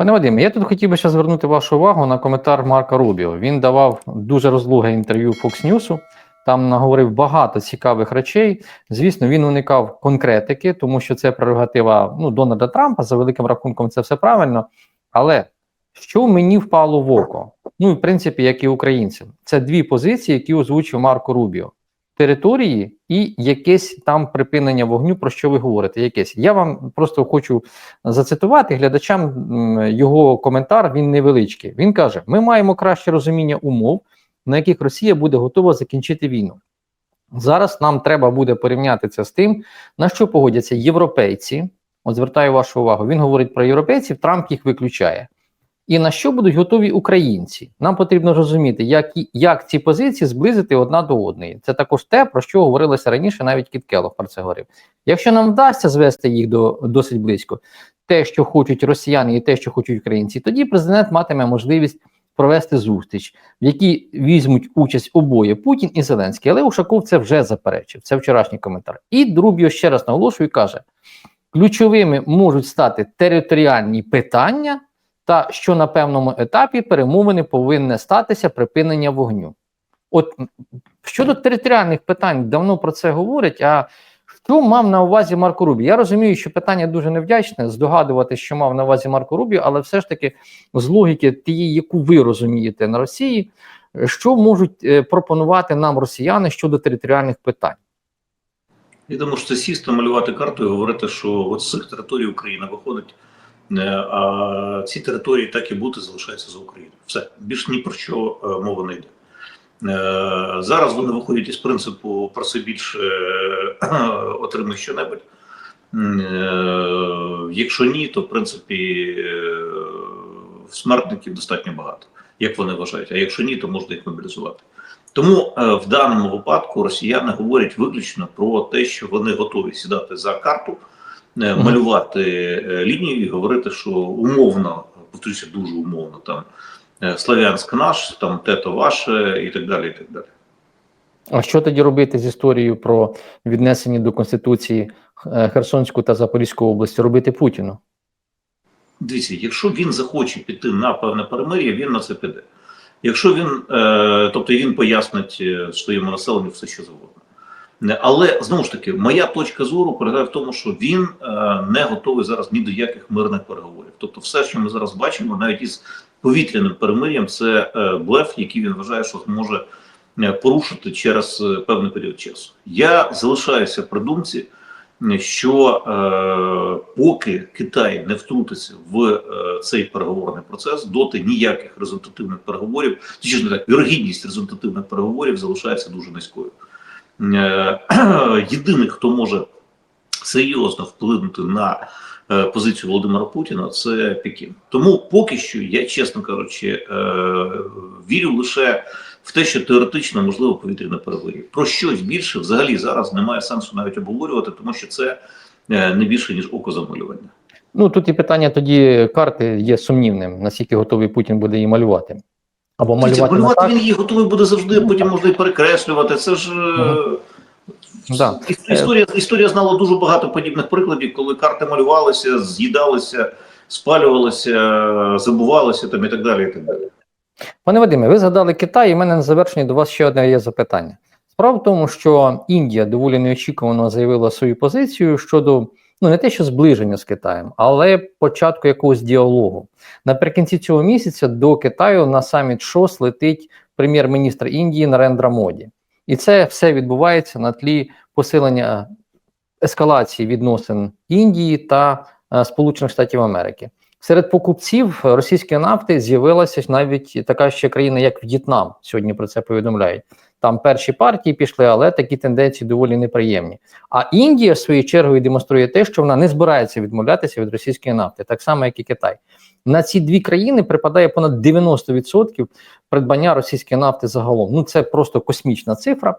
Пане Вадиме, я тут хотів би ще звернути вашу увагу на коментар Марка Рубіо. Він давав дуже розлуге інтерв'ю Fox News, там наговорив багато цікавих речей. Звісно, він уникав конкретики, тому що це прерогатива ну, Дональда Трампа. За великим рахунком, це все правильно. Але що мені впало в око? Ну, в принципі, як і українцям, це дві позиції, які озвучив Марко Рубіо. Території і якесь там припинення вогню, про що ви говорите? Якесь я вам просто хочу зацитувати глядачам його коментар. Він невеличкий. Він каже: Ми маємо краще розуміння умов, на яких Росія буде готова закінчити війну. Зараз нам треба буде порівняти це з тим, на що погодяться європейці. От звертаю вашу увагу. Він говорить про європейців, Трамп їх виключає. І на що будуть готові українці? Нам потрібно розуміти, як, як ці позиції зблизити одна до одної. Це також те, про що говорилося раніше, навіть Кіт Келлог про це говорив. Якщо нам вдасться звести їх до досить близько, те, що хочуть росіяни, і те, що хочуть українці, тоді президент матиме можливість провести зустріч, в якій візьмуть участь обоє Путін і Зеленський. Але Ушаков це вже заперечив. Це вчорашній коментар. І Друбіо ще раз наголошую і каже: ключовими можуть стати територіальні питання, та що на певному етапі перемовини повинне статися припинення вогню. От щодо територіальних питань, давно про це говорять. А що мав на увазі Марко Рубі? Я розумію, що питання дуже невдячне здогадувати, що мав на увазі Марко Рубі, але все ж таки з логіки тієї, яку ви розумієте на Росії, що можуть е, пропонувати нам росіяни щодо територіальних питань? Я думаю, що сісти, малювати карту і говорити, що от з цих територій Україна виходить, а ці території так і бути залишаються за Україною. Все більш ні про що е, мова не йде. Е, Зараз вони виходять із принципу проси більше е, отримай щонебудь. Е, Якщо ні, то в принципі е, смертників достатньо багато, як вони вважають. А якщо ні, то можна їх мобілізувати. Тому е, в даному випадку росіяни говорять виключно про те, що вони готові сідати за карту, е. Малювати е, лінію і говорити, що умовно, повторюся, дуже умовно там е, Славянськ наш, там тето ваше і так далі. І так далі. А що тоді робити з історією про віднесення до Конституції е, Херсонську та Запорізьку області? Робити Путіну? Дивіться, якщо він захоче піти на певне перемир'я, він на це піде. Якщо він, е, тобто він пояснить е, своєму населенню все, що завгодно. Але знову ж таки, моя точка зору полягає в тому, що він е, не готовий зараз ні до яких мирних переговорів. Тобто, все, що ми зараз бачимо, навіть із повітряним перемир'ям, це е, блеф, який він вважає, що зможе е, порушити через певний період часу. Я залишаюся при думці, що поки Китай не втрутиться в цей переговорний процес, доти ніяких результативних переговорів, чи ж не так, вірогідність результативних переговорів залишається дуже низькою. Е, єдиний, хто може серйозно вплинути на е, позицію Володимира Путіна, це Пекін. Тому поки що я, чесно кажучи, е, вірю лише в те, що теоретично можливо повітряне переговорів. Про щось більше взагалі зараз немає сенсу навіть обговорювати, тому що це не більше ніж око замалювання. Ну тут і питання тоді карти є сумнівним, наскільки готовий Путін буде її малювати. Або Дивіться, малювати, малювати так. він її готовий буде завжди, потім можна і перекреслювати. Це ж е, Да. історія, історія знала дуже багато подібних прикладів, коли карти малювалися, з'їдалися, спалювалися, забувалися там і так далі. І так далі. Пане Вадиме, ви згадали Китай, і в мене на завершення до вас ще одне є запитання. Справа в тому, що Індія доволі неочікувано заявила свою позицію щодо ну не те, що зближення з Китаєм, але початку якогось діалогу. Наприкінці цього місяця до Китаю на саміт ШОС летить прем'єр-міністр Індії Нарендра Моді. І це все відбувається на тлі посилення ескалації відносин Індії та е, Сполучених Штатів Америки. Серед покупців російської нафти з'явилася навіть така ще країна, як В'єтнам. Сьогодні про це повідомляють. Там перші партії пішли, але такі тенденції доволі неприємні. А Індія, в свою чергою, демонструє те, що вона не збирається відмовлятися від російської нафти, так само, як і Китай. На ці дві країни припадає понад 90% придбання російської нафти загалом. Ну це просто космічна цифра.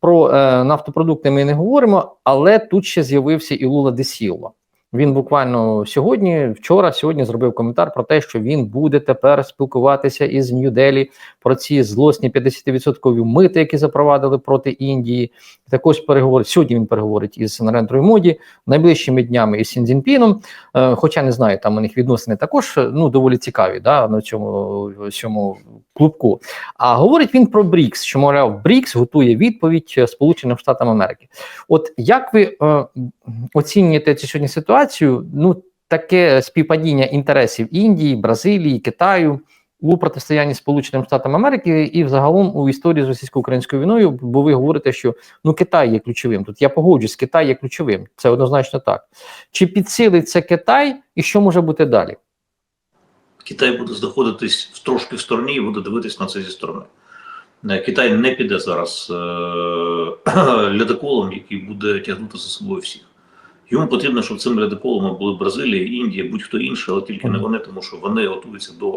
Про е, нафтопродукти ми не говоримо, але тут ще з'явився і Лула де Сілва. Він буквально сьогодні, вчора, сьогодні зробив коментар про те, що він буде тепер спілкуватися із Нью-Делі про ці злосні 50% мити, які запровадили проти Індії. Також переговорить сьогодні. Він переговорить із Нарендрою Моді найближчими днями із Сінзінпіном. Е, хоча не знаю, там у них відносини також ну доволі цікаві да, на цьому, цьому клубку. А говорить він про БРІКС, що мовляв, БРІКС готує відповідь Сполученим Штатам Америки. От як ви е, оцінюєте цю сьогодні ситуацію? Ну, таке співпадіння інтересів Індії, Бразилії, Китаю у протистоянні Сполученим Штатам Америки і взагалом у історії з російсько-українською війною, бо ви говорите, що ну Китай є ключовим. Тут я погоджуюсь, Китай є ключовим. Це однозначно так. Чи підсилить це Китай, і що може бути далі? Китай буде знаходитись трошки в стороні і буде дивитись на це зі сторони. Е, Китай не піде зараз е- ледоколом, який буде тягнути за собою всіх. Йому потрібно, щоб цим ледоколом були Бразилія, Індія, будь-хто інший, але тільки не вони, тому що вони готуються до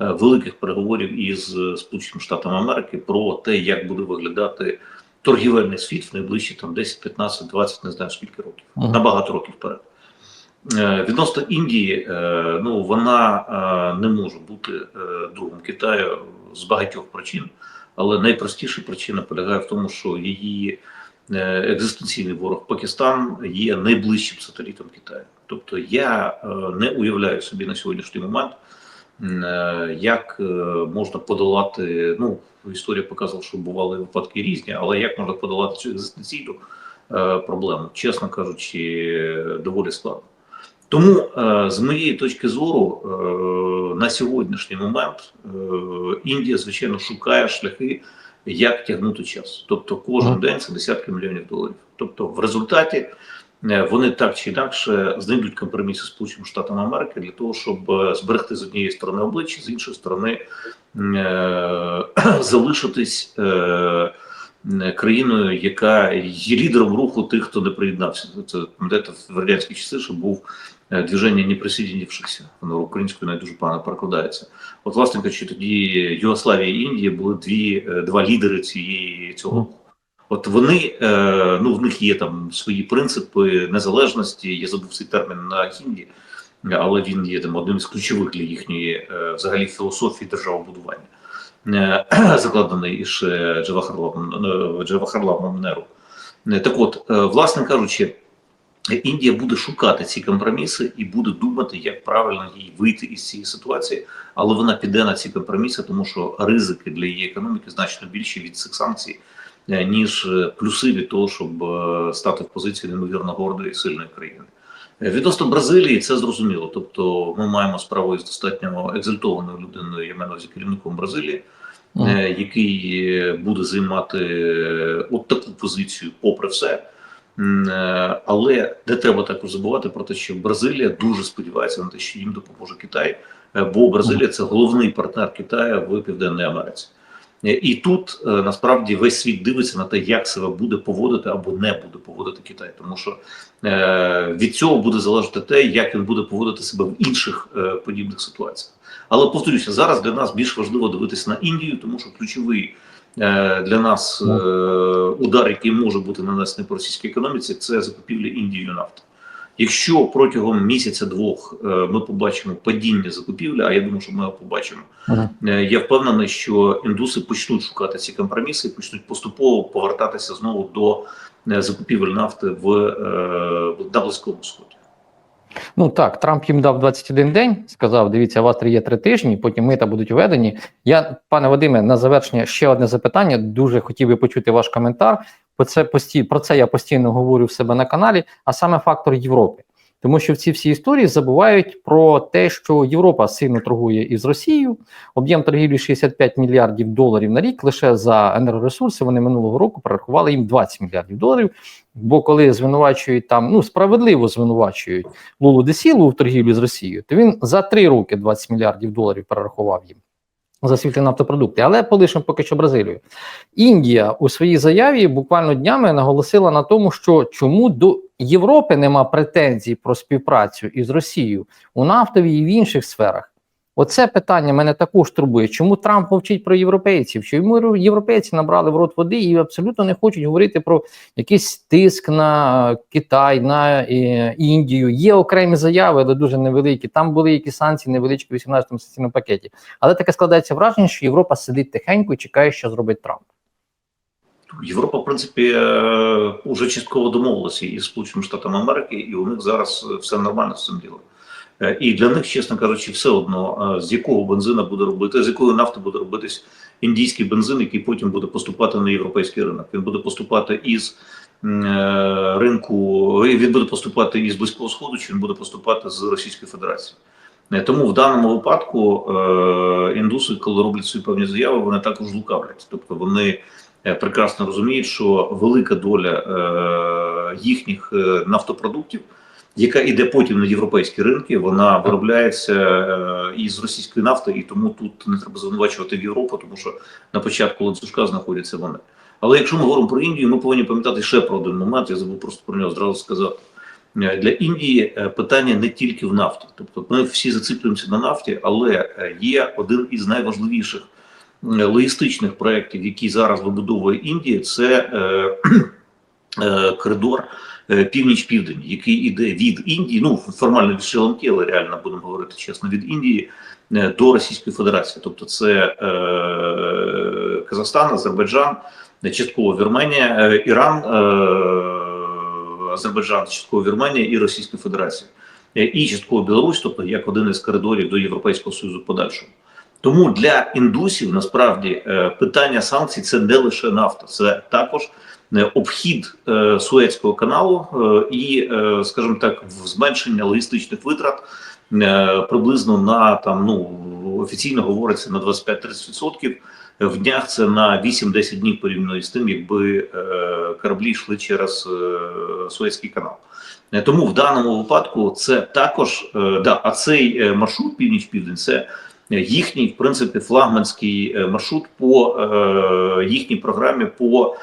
е, великих переговорів із е, Сполученими Штатами Америки про те, як буде виглядати торгівельний світ в найближчі там 10, 15, 20, не знаю скільки років, Мгм. на багато років вперед. Е, Відносно Індії, ну вона не може бути другом Китаю з багатьох причин, але найпростіша причина полягає в тому, що її екзистенційний ворог Пакистан є найближчим сателітом Китаю. Тобто я е, не уявляю собі на сьогоднішній момент, е, як е, можна подолати. Ну, історія показувала, що бували випадки різні, але як можна подолати цю екзистенційну е, проблему, чесно кажучи, доволі складно. Тому е, з моєї точки зору е, на сьогоднішній момент е, Індія, звичайно, шукає шляхи, як тягнути час. Тобто кожен день це десятки мільйонів доларів. Тобто, в результаті е, вони так чи інакше знайдуть компроміси з Сполученими Штатами Америки для того, щоб е, зберегти з однієї сторони обличчя, з іншої сторони е, залишитись. Е, країною, яка є лідером руху тих, хто не приєднався. Це пам'ятаєте, в радянські часи, що був е, движення не присоединившихся. Воно українською не дуже погано перекладається. От, власне кажучи, тоді Югославія і Індія були дві, е, два лідери цієї цього. От вони, е, ну в них є там свої принципи незалежності. Я забув цей термін на хінді, але він є там одним з ключових для їхньої е, взагалі філософії державобудування. Е, закладений із е, Джавахарлалом е, Неру. Е, Так от, власне кажучи, Індія буде шукати ці компроміси і буде думати, як правильно їй вийти із цієї ситуації, але вона піде на ці компроміси, тому що ризики для її економіки значно більші від цих санкцій, ніж плюси від того, щоб стати в позиції неймовірно гордої і сильної країни. Відносно Бразилії, це зрозуміло. Тобто, ми маємо справу із достатньо екзальтованою людиною, я маю на увазі керівником Бразилії, е, який е, буде займати е, от таку позицію, попри все. Але не треба також забувати про те, що Бразилія дуже сподівається на те, що їм допоможе Китай, бо Бразилія це головний партнер Китаю в Південній Америці. Е, І тут е, насправді весь світ дивиться на те, як себе буде поводити або не буде поводити Китай, тому що е, від цього буде залежати те, як він буде поводити себе в інших подібних ситуаціях. Але повторюся, зараз для нас більш важливо дивитися на Індію, тому що ключовий для нас е, удар, який може бути нанесений по російській економіці, це закупівля Індією нафти. Якщо протягом місяця-двох е, ми побачимо падіння закупівлі, а я думаю, що ми його побачимо, Мгм. Е, Я впевнений, що індуси почнуть шукати ці компроміси почнуть поступово повертатися знову до е, закупівель нафти в на Близькому Сході. Ну так, Трамп їм дав 21 день, сказав: дивіться, у вас є три тижні, потім мита будуть введені. Я, пане Вадиме, на завершення ще одне запитання. Дуже хотів би почути ваш коментар. Про це пості... про це я постійно говорю в себе на каналі, а саме фактор Європи. Тому що в ці всі історії забувають про те, що Європа сильно торгує із Росією. Об'єм торгівлі 65 мільярдів доларів на рік. Лише за енергоресурси вони минулого року перерахували їм 20 мільярдів доларів. Бо коли звинувачують там, ну справедливо звинувачують Лулу Десілу в торгівлі з Росією, то він за три роки 20 мільярдів доларів перерахував їм за світлі нафтопродукти. Але полишимо поки що Бразилію. Індія у своїй заяві буквально днями наголосила на тому, що чому до Європи нема претензій про співпрацю із Росією у нафтовій і в інших сферах. Оце питання мене також турбує. Чому Трамп мовчить про європейців? Чому європейці набрали в рот води і абсолютно не хочуть говорити про якийсь тиск на Китай, на е, Індію? Є окремі заяви, але дуже невеликі. Там були якісь санкції невеличкі в 18-му санкційному пакеті. Але таке складається враження, що Європа сидить тихенько і чекає, що зробить Трамп. Європа, в принципі, е, уже частково домовилася із Сполученими Штатами Америки, і у них зараз е, все нормально з цим ділом. Е, І для них, чесно кажучи, все одно, е, з якого бензина буде робити, з якої нафти буде робитись індійський бензин, який потім буде поступати на європейський ринок. Він буде поступати із е, ринку, він буде поступати із Близького Сходу, чи він буде поступати з Російської Федерації. Тому в даному випадку індуси, коли роблять свої певні заяви, вони також лукавлять. Тобто вони прекрасно розуміють, що велика доля їхніх нафтопродуктів, яка йде потім на європейські ринки, вона виробляється е, із російської нафти, і тому тут не треба звинувачувати в Європу, тому що на початку ланцюжка знаходяться вони. Але якщо ми говоримо про Індію, ми повинні пам'ятати ще про один момент. Я забув просто про нього зразу сказати. Е, Для Індії е, питання не тільки в нафті, тобто ми всі зациклюємося на нафті, але є один із найважливіших логістичних проєктів, який зараз вибудовує Індія, це е, е, коридор е, північ-південь, який іде від Індії, ну формально від Шри-Ланки, але реально будемо говорити чесно, від Індії е, до Російської Федерації. Тобто це е, Казахстан, Азербайджан, е, частково Вірменія, е, Іран, е, Азербайджан, частково Вірменія і Російська Федерація. Е, І частково Білорусь, тобто як один із коридорів до Європейського Союзу подальшого. Тому для індусів насправді е, питання санкцій це не лише нафта, це також е, обхід е, Суецького каналу е, і, е, скажімо так, зменшення логістичних витрат е, приблизно на там ну офіційно говориться на 25-30%. В днях це на 8-10 днів порівняно з тим, якби е, кораблі йшли через е, Суецький канал. Е, Тому в даному випадку це також е, да, а цей е, маршрут північ-південь це їхній, в принципі, флагманський е, маршрут по е, їхній програмі по е,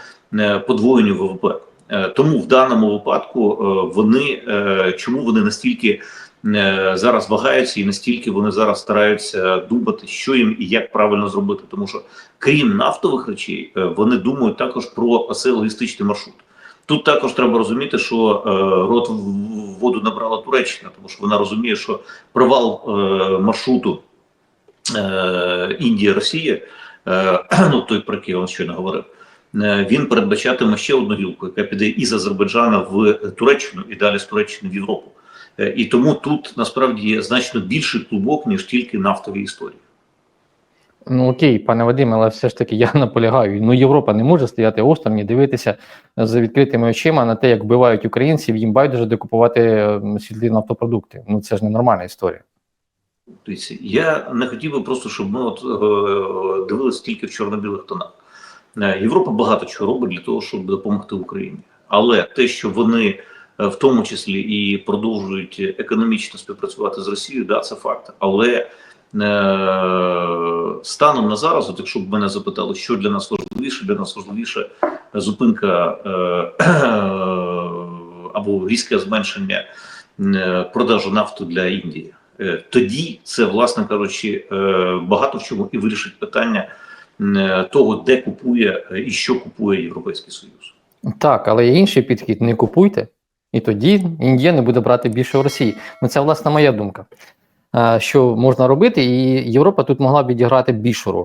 подвоєнню ВВП. Е, Тому в даному випадку е, вони е, чому вони настільки е, зараз вагаються і настільки вони зараз стараються думати, що їм і як правильно зробити, тому що крім нафтових речей, е, вони думають також про цей логістичний маршрут. Тут також треба розуміти, що е, рот воду набрала Туреччина, тому що вона розуміє, що провал е, маршруту е, Індія Росія, е, ну той про який я вам щойно говорив, е, він передбачатиме ще одну гілку, яка піде із Азербайджана в Туреччину і далі з Туреччини в Європу. Е, і тому тут насправді є значно більший клубок, ніж тільки нафтові історії. Ну окей, пане Вадиме, але все ж таки я наполягаю. Ну Європа не може стояти осторонь і дивитися з відкритими очима на те, як вбивають українців, їм байдуже декупувати ем, світлі нафтопродукти. Ну це ж не нормальна історія. Я не хотів би просто, щоб ми от е, дивилися тільки в чорно-білих тонах. Е, Європа багато чого робить для того, щоб допомогти Україні. Але те, що вони е, в тому числі і продовжують економічно співпрацювати з Росією, да, це факт. Але е, станом на зараз, от якщо б мене запитали, що для нас важливіше, для нас важливіше зупинка е, або різке зменшення продажу нафту для Індії. Тоді це, власне кажучи, багато в чому і вирішить питання того, де купує е, і що купує Європейський Союз. Так, але є інший підхід: не купуйте, і тоді Індія не буде брати більше в Росії. Ну це власне моя думка. Е, Що можна робити, і Європа тут могла б відіграти більшу роль.